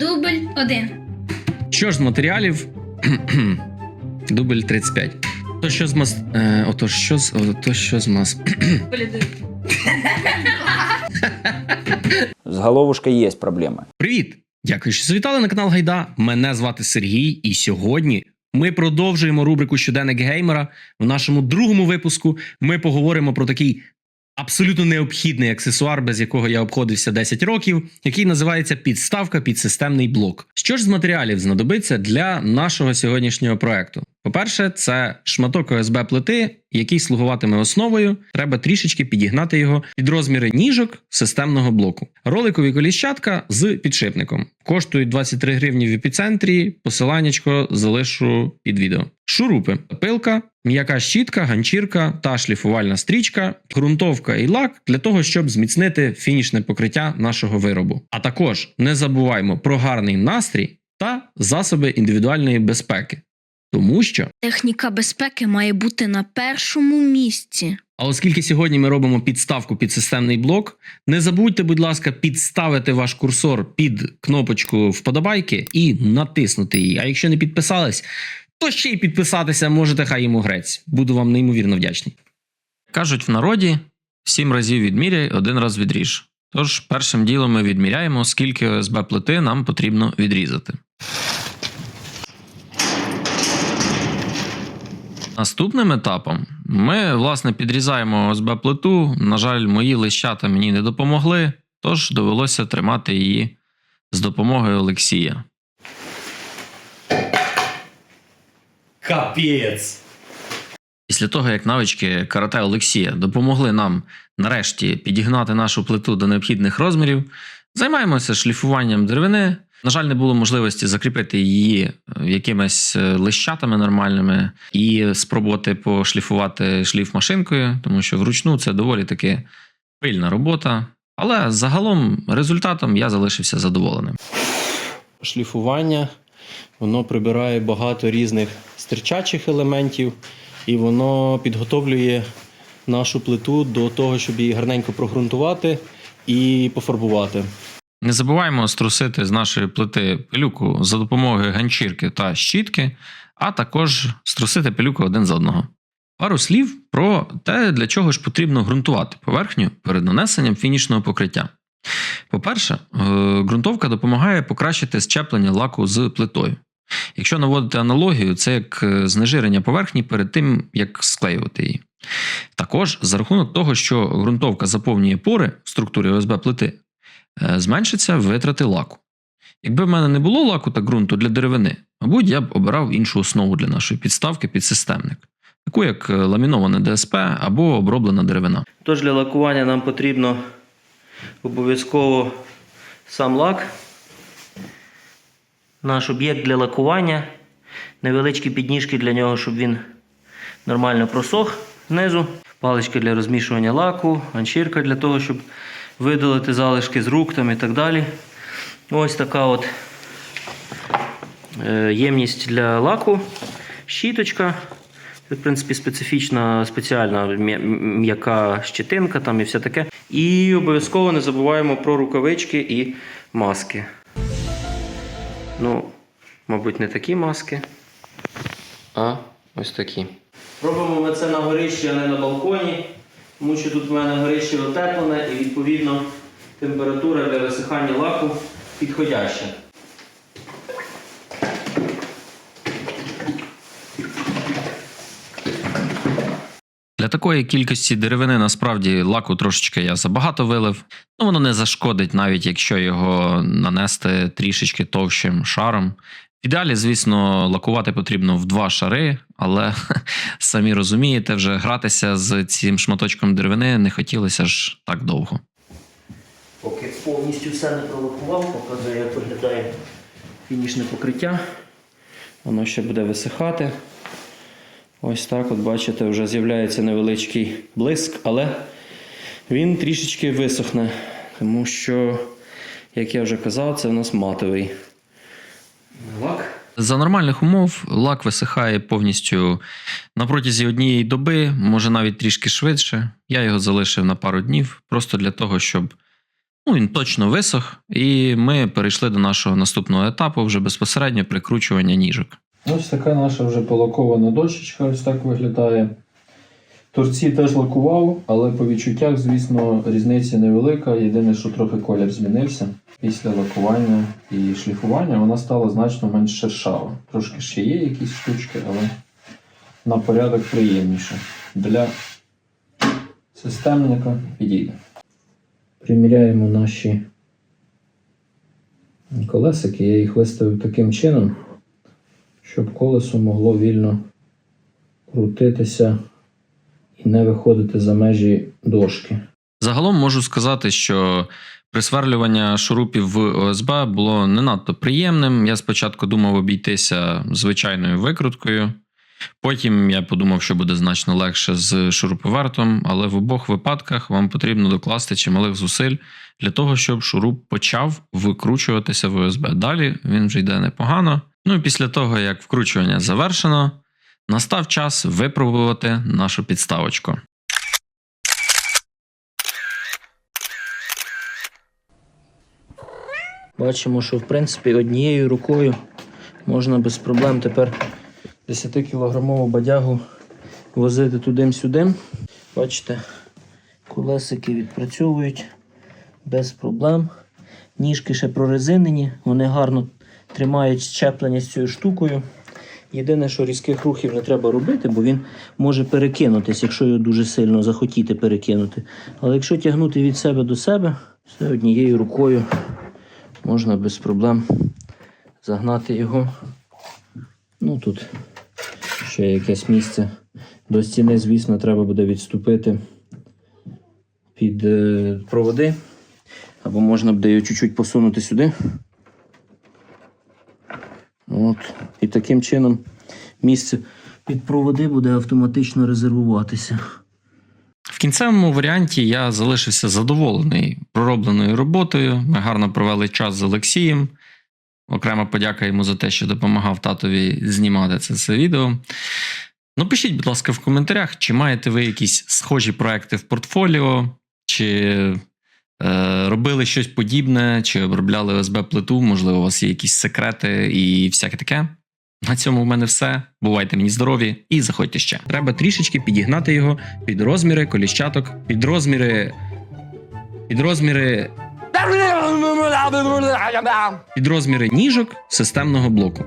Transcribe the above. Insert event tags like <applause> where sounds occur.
Дубль 1. Що ж з матеріалів? <clears throat> Дубль 35. То що з мас... Е, отож, що з... Ото що з мас... С <clears throat> головушкой есть проблемы. Привіт! Дякую, що завітали на канал Гайда. Мене звати Сергій, і сьогодні ми продовжуємо рубрику Щоденник геймера. В нашому другому випуску ми поговоримо про такий абсолютно необхідний аксесуар, без якого я обходився 10 років, який називається підставка під системний блок. Що ж з матеріалів знадобиться для нашого сьогоднішнього проекту? По-перше, це шматок ОСБ плити, який слугуватиме основою. Треба трішечки підігнати його під розміри ніжок системного блоку. Роликові коліщатка з підшипником. Коштують 23 гривні в епіцентрі. Посиланнячко залишу під відео. Шурупи, пилка, м'яка щітка, ганчірка та шліфувальна стрічка, ґрунтовка і лак для того, щоб зміцнити фінішне покриття нашого виробу. А також не забуваймо про гарний настрій та засоби індивідуальної безпеки. Тому що Техніка безпеки має бути на першому місці. А оскільки сьогодні ми робимо підставку під системний блок, не забудьте, будь ласка, підставити ваш курсор під кнопочку вподобайки і натиснути її. А якщо не підписались, то ще й підписатися можете, хай йому грець. Буду вам неймовірно вдячний. Кажуть в народі: сім разів відміряй, один раз відріж. Тож першим ділом ми відміряємо, скільки ОСБ плити нам потрібно відрізати. Наступним етапом ми, власне, підрізаємо ОСБ плиту. На жаль, мої лищата мені не допомогли, тож довелося тримати її з допомогою Олексія. Капець. Після того, як навички карате Олексія допомогли нам нарешті підігнати нашу плиту до необхідних розмірів, займаємося шліфуванням деревини. На жаль, не було можливості закріпити її е, якимись е, лищатами нормальними і спробувати пошліфувати шліф машинкою, тому що вручну це доволі таки пильна робота. Але загалом результатом я залишився задоволеним. Шліфування воно прибирає багато різних стирчачих елементів, і воно підготовлює нашу плиту до того, щоб її гарненько прогрунтувати і пофарбувати. Не забуваємо струсити з нашої плити пилюку за допомогою ганчірки та щітки, а також струсити пилюку один з одного. Пару слів про те, для чого ж потрібно ґрунтувати поверхню перед нанесенням фінішного покриття. По-перше, е, ґрунтовка допомагає покращити щеплення лаку з плитою. Якщо наводити аналогію, це як е, знежирення поверхні перед тим, як склеювати її. Також за рахунок того, що ґрунтовка заповнює пори в структурі ОСБ плити, зменшиться витрати лаку. Якби в мене не було лаку та ґрунту для деревини, мабуть, я б обирав іншу основу для нашої підставки під системник, таку як е, ламіноване ДСП або оброблена деревина. Тож для лакування нам потрібно обов'язково сам лак. Наш об'єкт для лакування. Невеличкі підніжки для нього, щоб він нормально просох знизу. Паличка для розмішування лаку, ганчірка для того, щоб видалити залишки з рук там і так далі. Ось така от е, ємність для лаку, щіточка. Це, в принципі, специфічна, спеціальна м'яка щетинка там і все таке. І обов'язково не забуваємо про рукавички і маски. Ну, мабуть, не такі маски, а ось такі. Робимо ми це на горищі, а не на балконі, тому що тут в мене горище отеплене і відповідно температура для висихання лаку підходяща. Для такої кількості деревини насправді лаку трошечки я забагато вилив. Ну воно не зашкодить, навіть якщо його нанести трішечки товщим шаром. В ідеалі, звісно, лакувати потрібно в два шари, але <laughs> самі розумієте, вже гратися з цим шматочком деревини не хотілося ж так довго. Поки повністю все не пролакував, показую, як виглядає фінішне покриття. Воно ще буде висихати. Ось так, от бачите, вже з'являється невеличкий блиск, але він трішечки висохне, тому що, як я вже казав, це у нас матовий лак. За нормальних умов лак висихає повністю на протязі однієї доби, може навіть трішки швидше. Я його залишив на пару днів, просто для того, щоб Ну, він точно висох, і ми перейшли до нашого наступного етапу вже безпосередньо прикручування ніжок. Ось така наша вже полакована дощечка, ось так виглядає. Торці теж лакував, але по відчуттях, звісно, різниця невелика. Єдине, що трохи колір змінився. Після лакування і шліфування вона стала значно менш шершава. Трошки ще є якісь штучки, але на порядок приємніше. Для системника підійде. Приміряємо наші колесики. Я їх виставив таким чином, щоб колесо могло вільно крутитися і не виходити за межі дошки. Загалом можу сказати, що присверлювання шурупів в ОСБ було не надто приємним. Я спочатку думав обійтися звичайною викруткою. Потім я подумав, що буде значно легше з шуруповертом, але в обох випадках вам потрібно докласти чималих зусиль для того, щоб шуруп почав викручуватися в ОСБ. Далі він вже йде непогано. Ну і після того, як вкручування завершено, настав час випробувати нашу підставочку. Бачимо, що в принципі однією рукою можна без проблем тепер 10-кілограмову бадягу возити туди-сюди. Бачите, колесики відпрацьовують без проблем. Ніжки ще прорезинені, вони гарно тримають щеплення з цією штукою. Єдине, що різких рухів не треба робити, бо він може перекинутись, якщо його дуже сильно захотіти перекинути. Але якщо тягнути від себе до себе, все однією рукою можна без проблем загнати його. Ну тут ще якесь місце. До стіни, звісно, треба буде відступити під е, проводи. Або можна буде його чуть-чуть посунути сюди. От. І таким чином місце під проводи буде автоматично резервуватися. В кінцевому варіанті я залишився задоволений проробленою роботою. Ми гарно провели час з Олексієм. Окрема подяка йому за те, що допомагав татові знімати це, це відео. Ну, пишіть, будь ласка, в коментарях, чи маєте ви якісь схожі проекти в портфоліо, чи робили щось подібне, чи обробляли ОСБ плиту, можливо, у вас є якісь секрети і всяке таке. На цьому в мене все. Бувайте мені здорові і заходьте ще. Треба трішечки підігнати його під розміри коліщаток, під розміри. Під розміри. Під розміри ніжок системного блоку.